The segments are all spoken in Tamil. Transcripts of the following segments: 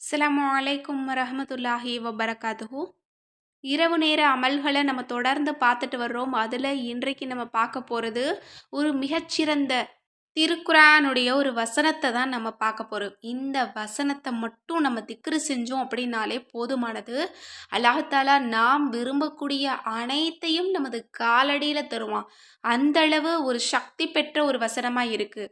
அஸ்லாம் அலைக்கும் வரஹமத்துல்லாஹி வபரகாத்துஹு. இரவு நேர அமல்களை நம்ம தொடர்ந்து பார்த்துட்டு வர்றோம். அதில் இன்றைக்கு நம்ம பார்க்க போகிறது ஒரு மிகச்சிறந்த திருக்குறானுடைய ஒரு வசனத்தை தான் நம்ம பார்க்க போகிறோம் இந்த வசனத்தை மட்டும் நம்ம திக்ரு செஞ்சோம் அப்படின்னாலே போதுமானது. அல்லாஹாலா நாம் விரும்பக்கூடிய அனைத்தையும் நமது காலடியில் தருவான். அந்தளவு ஒரு சக்தி பெற்ற ஒரு வசனமாக இருக்குது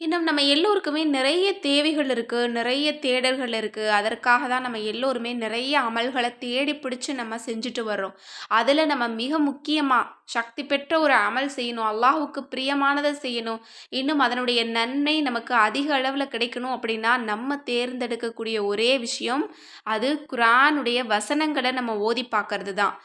இன்னும் நம்ம எல்லோருக்குமே நிறைய தேவைகள் இருக்குது நிறைய தேடல்கள் இருக்குது அதற்காக தான் நம்ம எல்லோருமே நிறைய அமல்களை தேடி பிடிச்சி நம்ம செஞ்சுட்டு வர்றோம். அதில் நம்ம மிக முக்கியமாக சக்தி பெற்ற ஒரு அமல் செய்யணும். அல்லாஹுக்கு பிரியமானதை செய்யணும். இன்னும் அதனுடைய நன்மை நமக்கு அதிக அளவில் கிடைக்கணும் அப்படின்னா நம்ம தேர்ந்தெடுக்கக்கூடிய ஒரே விஷயம் அது குரானுடைய வசனங்களை நம்ம ஓதி பார்க்கறது தான்.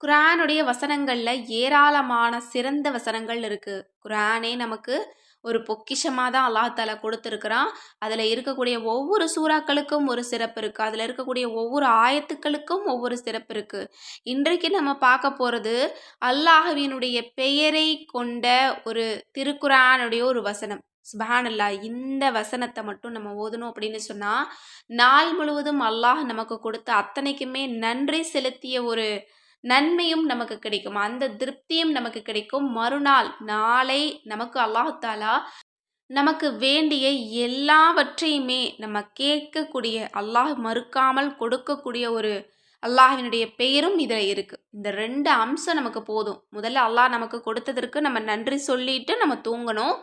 குரானுடைய வசனங்களில் ஏராளமான சிறந்த வசனங்கள் இருக்குது குரானே நமக்கு ஒரு பொக்கிஷமாக தான் அல்லாஹால கொடுத்துருக்குறான். அதில் இருக்கக்கூடிய ஒவ்வொரு சூறாக்களுக்கும் ஒரு சிறப்பு இருக்குது அதில் இருக்கக்கூடிய ஒவ்வொரு ஆயத்துக்களுக்கும் ஒவ்வொரு சிறப்பு இருக்குது இன்றைக்கு நம்ம பார்க்க போகிறது அல்லாஹவினுடைய பெயரை கொண்ட ஒரு திருக்குறானுடைய ஒரு வசனம். சுபஹானல்லா இந்த வசனத்தை மட்டும் நம்ம ஓதணும் அப்படின்னு சொன்னால் நாள் முழுவதும் அல்லாஹ் நமக்கு கொடுத்த அத்தனைக்குமே நன்றி செலுத்திய ஒரு நன்மையும் நமக்கு கிடைக்கும். அந்த திருப்தியும் நமக்கு கிடைக்கும். மறுநாள் நாளை நமக்கு அல்லாஹாலா நமக்கு வேண்டிய எல்லாவற்றையுமே நம்ம கேட்கக்கூடிய அல்லாஹ் மறுக்காமல் கொடுக்கக்கூடிய ஒரு அல்லாஹினுடைய பெயரும் இதில் இருக்குது இந்த ரெண்டு அம்சம் நமக்கு போதும். முதல்ல அல்லாஹ் நமக்கு கொடுத்ததற்கு நம்ம நன்றி சொல்லிட்டு நம்ம தூங்கணும்.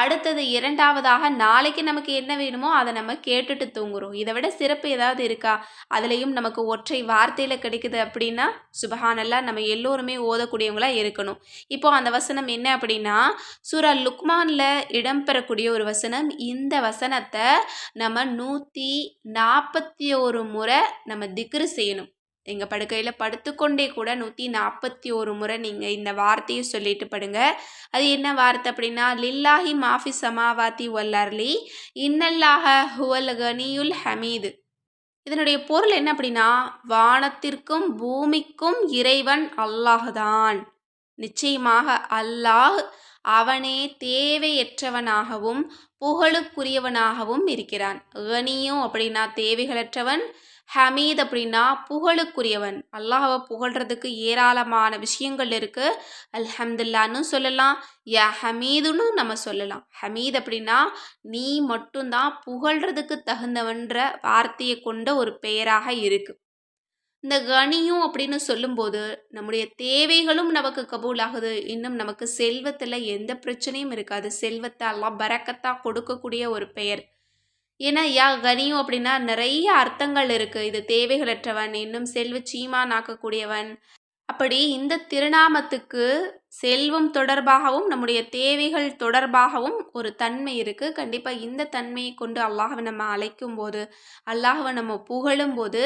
அடுத்தது இரண்டாவதாக நாளைக்கு நமக்கு என்ன வேணுமோ அதை நம்ம கேட்டுட்டு தூங்குறோம். இதை விட சிறப்பு ஏதாவது இருக்கா? அதுலேயும் நமக்கு ஒற்றை வார்த்தையில் கிடைக்குது அப்படின்னா சுபஹானல்லா நம்ம எல்லோருமே ஓதக்கூடியவங்களாக இருக்கணும். இப்போ அந்த வசனம் என்ன அப்படின்னா சூரா லுக்மானில் இடம்பெறக்கூடிய ஒரு வசனம். இந்த வசனத்தை நம்ம நூற்றி நாற்பத்தி ஒரு முறை நம்ம திக்ரு செய்யணும். எங்கள் படுக்கையில் படுத்துக்கொண்டே கூட நூற்றி நாற்பத்தி ஒரு முறை நீங்கள் இந்த வார்த்தையை சொல்லிட்டு படுங்க. அது என்ன வார்த்தை அப்படின்னா லில்லாஹி மாஃபி சமாவாத்தி ஒல்லர்லி இன்னல்லாஹ ஹுவல் கனியுல் ஹமீது. இதனுடைய பொருள் என்ன அப்படின்னா வானத்திற்கும் பூமிக்கும் இறைவன் அல்லாஹ் தான் நிச்சயமாக அல்லாஹ் அவனே தேவையற்றவனாகவும் புகழுக்குரியவனாகவும் இருக்கிறான். கனியும் அப்படின்னா தேவைகளற்றவன் ஹமீத் அப்படின்னா புகழுக்குரியவன். அல்லாஹவை புகழ்கிறதுக்கு ஏராளமான விஷயங்கள் இருக்குது அல்ஹம்துல்லான்னு சொல்லலாம் யா ஹமீதுன்னு நம்ம சொல்லலாம். ஹமீத் அப்படின்னா நீ மட்டும்தான் புகழ்கிறதுக்கு தகுந்தவன்ற வார்த்தையை கொண்ட ஒரு பெயராக இருக்குது இந்த கனியும் அப்படின்னு சொல்லும்போது நம்முடைய தேவைகளும் நமக்கு கபூல் ஆகுது இன்னும் நமக்கு செல்வத்தில் எந்த பிரச்சனையும் இருக்காது. செல்வத்தை எல்லாம் பறக்கத்தான் கொடுக்கக்கூடிய ஒரு பெயர். ஏன்னா யா கனியும் அப்படின்னா நிறைய அர்த்தங்கள் இருக்குது இது தேவைகளற்றவன் இன்னும் செல்வ சீமானாக்கக்கூடியவன் அப்படி இந்த திருநாமத்துக்கு செல்வம் தொடர்பாகவும் நம்முடைய தேவைகள் தொடர்பாகவும் ஒரு தன்மை இருக்குது கண்டிப்பாக இந்த தன்மையை கொண்டு அல்லாஹவை நம்ம அழைக்கும் போது அல்லாஹவை நம்ம புகழும் போது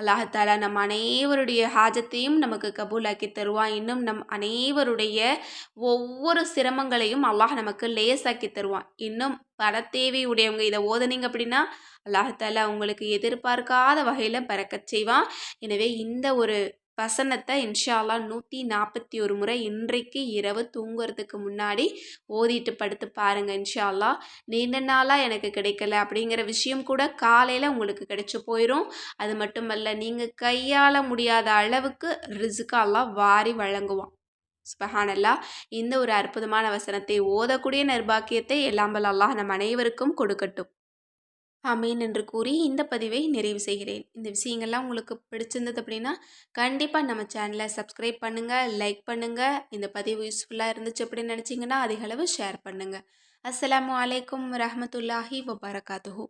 அல்லாஹால நம் அனைவருடைய ஹாஜத்தையும் நமக்கு கபூலாக்கி தருவான் இன்னும் நம் அனைவருடைய ஒவ்வொரு சிரமங்களையும் அல்லாஹ் நமக்கு லேசாக்கி தருவான் இன்னும் பண தேவை உடையவங்க இதை ஓதனீங்க அப்படின்னா அல்லாஹால உங்களுக்கு எதிர்பார்க்காத வகையில் பறக்கச் செய்வான். எனவே இந்த ஒரு வசனத்தை இன்ஷால்லா நூற்றி நாற்பத்தி ஒரு முறை இன்றைக்கு இரவு தூங்குறதுக்கு முன்னாடி ஓதிட்டு படுத்து பாருங்கள் இன்ஷால்லா நீண்ட நாளாக எனக்கு கிடைக்கல அப்படிங்கிற விஷயம் கூட காலையில் உங்களுக்கு கிடைச்சி போயிடும் அது மட்டுமல்ல நீங்கள் கையாள முடியாத அளவுக்கு ரிசுக்காலாம் வாரி வழங்குவான். ஸ்பஹானல்லா இந்த ஒரு அற்புதமான வசனத்தை ஓதக்கூடிய நிர்பாக்கியத்தை எல்லாம் அல்லாஹ் நம் அனைவருக்கும் கொடுக்கட்டும். ஆமீன் என்று கூறி இந்த பதிவை நிறைவு செய்கிறேன். இந்த விஷயங்கள்லாம் உங்களுக்கு பிடிச்சிருந்தது அப்படின்னா கண்டிப்பாக நம்ம சேனலை சப்ஸ்கிரைப் பண்ணுங்கள் லைக் பண்ணுங்கள் இந்த பதிவு யூஸ்ஃபுல்லாக இருந்துச்சு அப்படின்னு நினச்சிங்கன்னா அதிகளவு ஷேர் பண்ணுங்கள் அஸ்லாம் வலைக்கம் வரமத்துல்லாஹி வபரகாத்துஹூ.